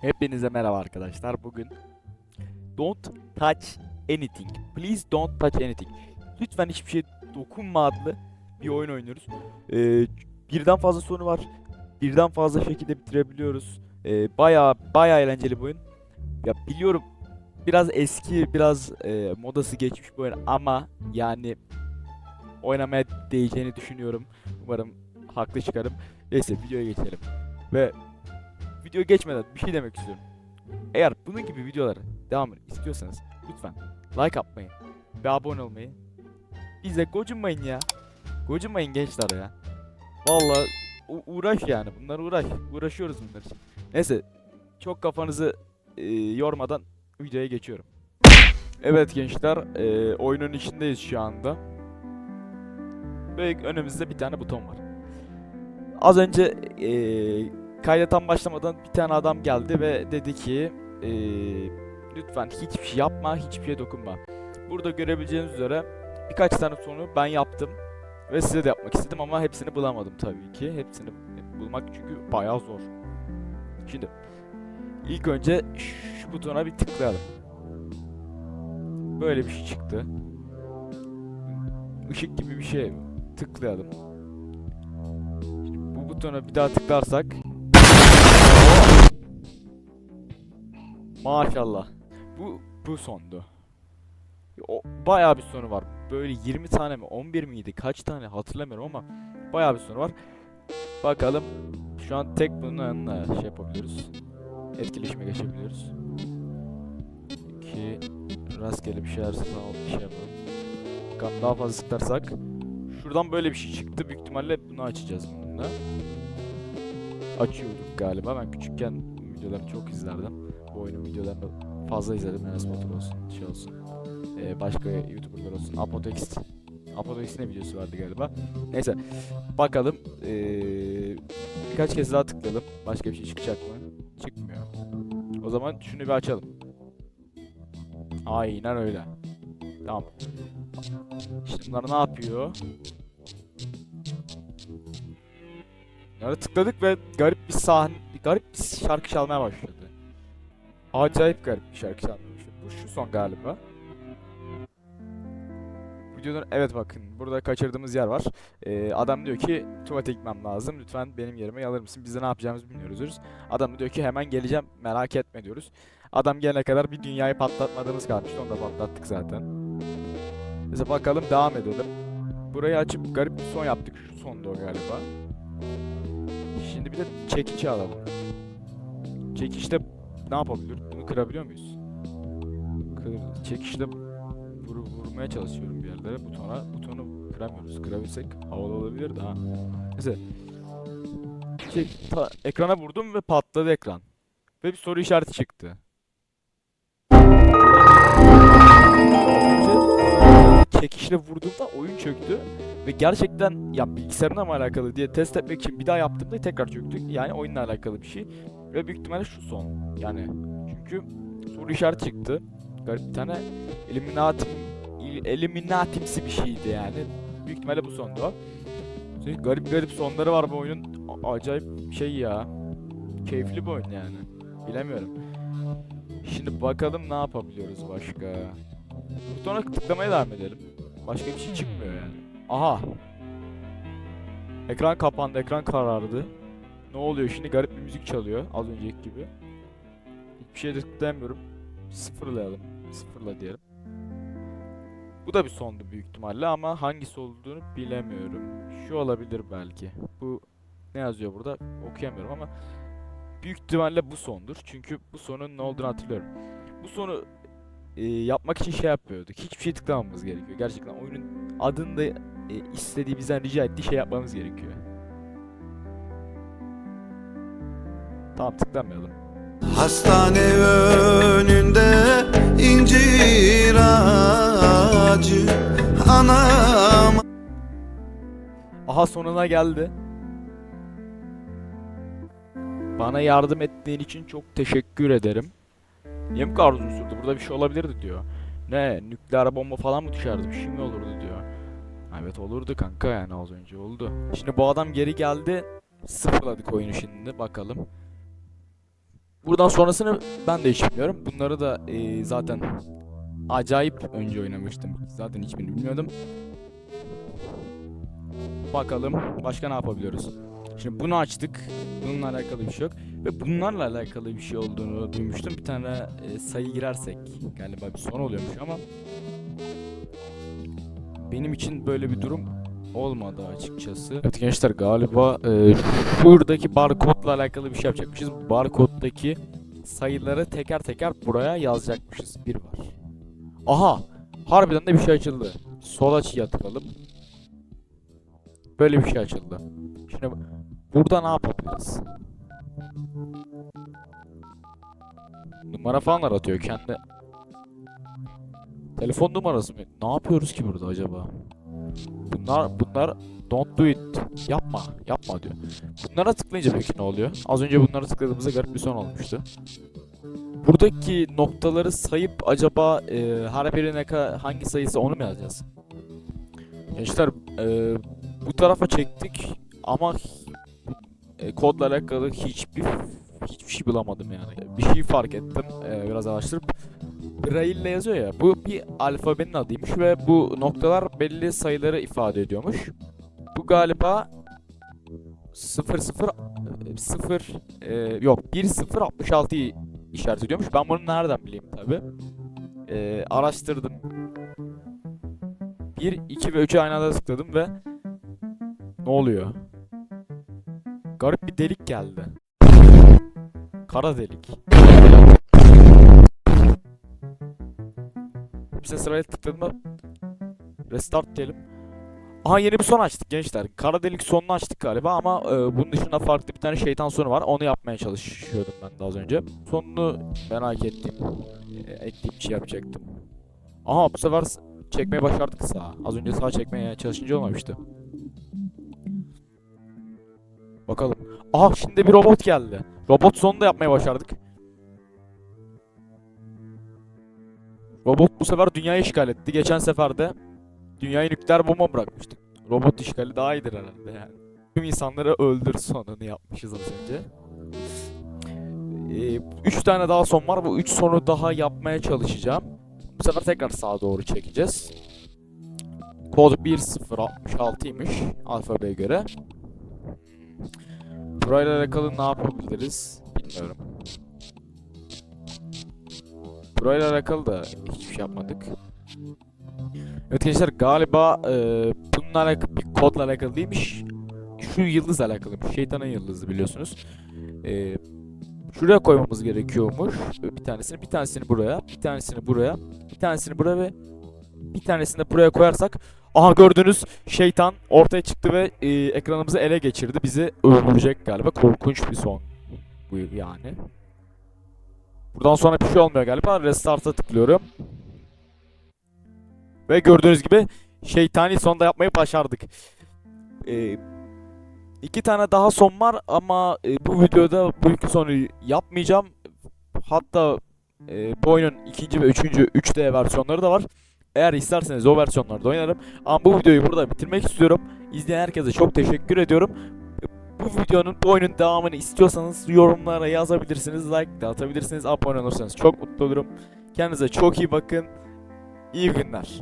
Hepinize merhaba arkadaşlar. Bugün Don't touch anything. Please don't touch anything. Lütfen hiçbir şey dokunma adlı bir oyun oynuyoruz. Ee, birden fazla sonu var. Birden fazla şekilde bitirebiliyoruz. Ee, baya baya eğlenceli bir oyun. Ya biliyorum biraz eski, biraz e, modası geçmiş bir oyun ama yani oynamaya değeceğini düşünüyorum. Umarım haklı çıkarım. Neyse videoya geçelim. Ve video geçmeden bir şey demek istiyorum. Eğer bunun gibi videoları devamını istiyorsanız lütfen like atmayı ve abone olmayı bize gocunmayın ya. Gocunmayın gençler ya. Vallahi u- uğraş yani bunlar uğraş. Uğraşıyoruz bunlar için. Neyse çok kafanızı e, yormadan videoya geçiyorum. Evet gençler e, oyunun içindeyiz şu anda. Ve önümüzde bir tane buton var. Az önce e, kayda tam başlamadan bir tane adam geldi ve dedi ki e, lütfen hiçbir şey yapma, hiçbir şeye dokunma. Burada görebileceğiniz üzere birkaç tane sonu ben yaptım ve size de yapmak istedim ama hepsini bulamadım tabii ki. Hepsini bulmak çünkü bayağı zor. Şimdi ilk önce şu butona bir tıklayalım. Böyle bir şey çıktı. Işık gibi bir şey tıklayalım. Şimdi bu butona bir daha tıklarsak Maşallah. Bu bu sondu. O bayağı bir sonu var. Böyle 20 tane mi 11 miydi kaç tane hatırlamıyorum ama bayağı bir sonu var. Bakalım şu an tek bunun yanına şey yapabiliyoruz. Etkileşime geçebiliyoruz. Ki rastgele bir şeyler sağ bir şey yapalım. Bakalım daha fazla tıklarsak şuradan böyle bir şey çıktı. Büyük ihtimalle bunu açacağız bununla. Açıyorduk galiba. Ben küçükken videolarını çok izlerdim bu oyunun videolarını fazla izledim. Enes Batur olsun, şey olsun. Ee, başka YouTuber'lar olsun. Apotex. Apotex'in de videosu vardı galiba. Neyse. Bakalım. Ee, birkaç kez daha tıklayalım. Başka bir şey çıkacak mı? Çıkmıyor. O zaman şunu bir açalım. Aynen öyle. Tamam. Şimdi bunlar ne yapıyor? Bunları tıkladık ve garip bir sahne, garip bir şarkı çalmaya başladı. Acayip garip bir şarkı çalmış. Bu şu son galiba. Videonun evet bakın burada kaçırdığımız yer var. Ee, adam diyor ki tuvalete gitmem lazım. Lütfen benim yerime alır mısın? Biz de ne yapacağımızı bilmiyoruz diyoruz. Adam diyor ki hemen geleceğim merak etme diyoruz. Adam gelene kadar bir dünyayı patlatmadığımız kalmıştı. Onu da patlattık zaten. Neyse bakalım devam edelim. Burayı açıp garip bir son yaptık. Şu sonda o galiba. Şimdi bir de çekici alalım. Çekişte ne yapabilir? Bunu kırabiliyor muyuz? Kır, çekişte vur, vurmaya çalışıyorum bir yerlere. Butona, butonu kıramıyoruz. Kırabilsek havalı olabilir de ha. Neyse. Çek, ta- ekrana vurdum ve patladı ekran. Ve bir soru işareti çıktı. Çekişle vurduğumda oyun çöktü. Ve gerçekten ya bilgisayarına mı alakalı diye test etmek için bir daha yaptığımda tekrar çöktü. Yani oyunla alakalı bir şey. Ve büyük ihtimalle şu son. Yani çünkü soru işareti çıktı. Garip bir tane Illuminati Illuminatimsi bir şeydi yani. Büyük ihtimalle bu sondu o. Çünkü garip garip sonları var bu oyunun. Acayip şey ya. Keyifli bir oyun yani. Bilemiyorum. Şimdi bakalım ne yapabiliyoruz başka. Butona tıklamaya devam edelim. Başka bir şey çıkmıyor yani. Aha. Ekran kapandı, ekran karardı. Ne oluyor şimdi? Garip bir müzik çalıyor az önceki gibi. Hiçbir şey de tıklayamıyorum. Sıfırlayalım. Sıfırla diyelim. Bu da bir sondu büyük ihtimalle ama hangisi olduğunu bilemiyorum. Şu olabilir belki. Bu ne yazıyor burada? Okuyamıyorum ama büyük ihtimalle bu sondur. Çünkü bu sonun ne olduğunu hatırlıyorum. Bu sonu e, yapmak için şey yapıyorduk. Hiçbir şey tıklamamamız gerekiyor. Gerçekten oyunun adında e, istediği bizden rica ettiği şey yapmamız gerekiyor. Tamam tıklamayalım. Hastane önünde incir ağacı Anam Aha sonuna geldi. Bana yardım ettiğin için çok teşekkür ederim. Niye bu kadar uzun sürdü? Burada bir şey olabilirdi diyor. Ne? Nükleer bomba falan mı düşerdi? Bir şey mi olurdu diyor. Evet olurdu kanka yani az önce oldu. Şimdi bu adam geri geldi. Sıfırladık oyunu şimdi bakalım. Buradan sonrasını ben de hiç bilmiyorum. Bunları da e, zaten acayip önce oynamıştım. Zaten hiçbirini bilmiyordum. Bakalım başka ne yapabiliyoruz. Şimdi bunu açtık. Bununla alakalı bir şey yok. Ve bunlarla alakalı bir şey olduğunu duymuştum. Bir tane e, sayı girersek galiba bir son oluyormuş ama benim için böyle bir durum olmadı açıkçası. Evet gençler galiba e, şuradaki barkodla alakalı bir şey yapacakmışız. Barkoddaki sayıları teker teker buraya yazacakmışız. Bir var. Aha! Harbiden de bir şey açıldı. Sol açıya tıkalım. Böyle bir şey açıldı. Şimdi burada ne yapabiliriz? Numara falan aratıyor kendi. Telefon numarası mı? Ne yapıyoruz ki burada acaba? Bunlar bunlar don't do it. Yapma, yapma diyor. Bunlara tıklayınca peki ne oluyor? Az önce bunlara tıkladığımızda garip bir son olmuştu. Buradaki noktaları sayıp acaba e, her birine hangi sayısı onu mu yazacağız? Gençler e, bu tarafa çektik ama e, kodla alakalı hiçbir hiçbir şey bulamadım yani. Bir şey fark ettim e, biraz araştırıp. Braille ile yazıyor ya. Bu bir alfabenin adıymış ve bu noktalar belli sayıları ifade ediyormuş. Bu galiba 0 0 0 e, yok 1 0 66'yı işaret ediyormuş. Ben bunu nereden bileyim tabi. E, araştırdım. 1 2 ve 3'ü aynı anda tıkladım ve ne oluyor? Garip bir delik geldi. Kara delik. Hepsine sırayla tıkladığımda restart diyelim. Aha yeni bir son açtık gençler. Kara delik sonunu açtık galiba ama e, bunun dışında farklı bir tane şeytan sonu var. Onu yapmaya çalışıyordum ben de az önce. Sonunu merak ettiğim, e, ettiğim şey yapacaktım. Aha bu sefer çekmeye başardık sağa. Az önce sağa çekmeye çalışınca olmamıştı. Bakalım. Aha şimdi bir robot geldi. Robot sonunda yapmaya başardık. Robot bu sefer dünyayı işgal etti. Geçen sefer de dünyayı nükleer bomba bırakmıştık. Robot işgali daha iyidir herhalde yani. Tüm insanları öldür sonunu yapmışız az önce. Ee, üç tane daha son var. Bu üç sonu daha yapmaya çalışacağım. Bu sefer tekrar sağa doğru çekeceğiz. Kod 1066'ymış alfabeye göre. Burayla alakalı ne yapabiliriz bilmiyorum. Burayla alakalı da hiçbir şey yapmadık. Evet gençler galiba e, bununla alakalı bir kodla alakalı değilmiş. Şu yıldızla alakalıymış. Şeytanın yıldızı biliyorsunuz. E, şuraya koymamız gerekiyormuş. Bir tanesini, bir tanesini buraya, bir tanesini buraya, bir tanesini buraya ve bir tanesini de buraya koyarsak Aha gördüğünüz şeytan ortaya çıktı ve e, ekranımızı ele geçirdi. Bizi öldürecek galiba. Korkunç bir son bu yani. Buradan sonra bir şey olmuyor galiba. Restart'a tıklıyorum. Ve gördüğünüz gibi şeytani sonda yapmayı başardık. Ee, iki tane daha son var ama e, bu videoda bu iki sonu yapmayacağım. Hatta e, bu oyunun ikinci ve üçüncü 3D versiyonları da var. Eğer isterseniz o versiyonlarda oynarım. Ama bu videoyu burada bitirmek istiyorum. İzleyen herkese çok teşekkür ediyorum. Bu videonun, bu oyunun devamını istiyorsanız yorumlara yazabilirsiniz. Like de atabilirsiniz. Abone olursanız çok mutlu olurum. Kendinize çok iyi bakın. İyi günler.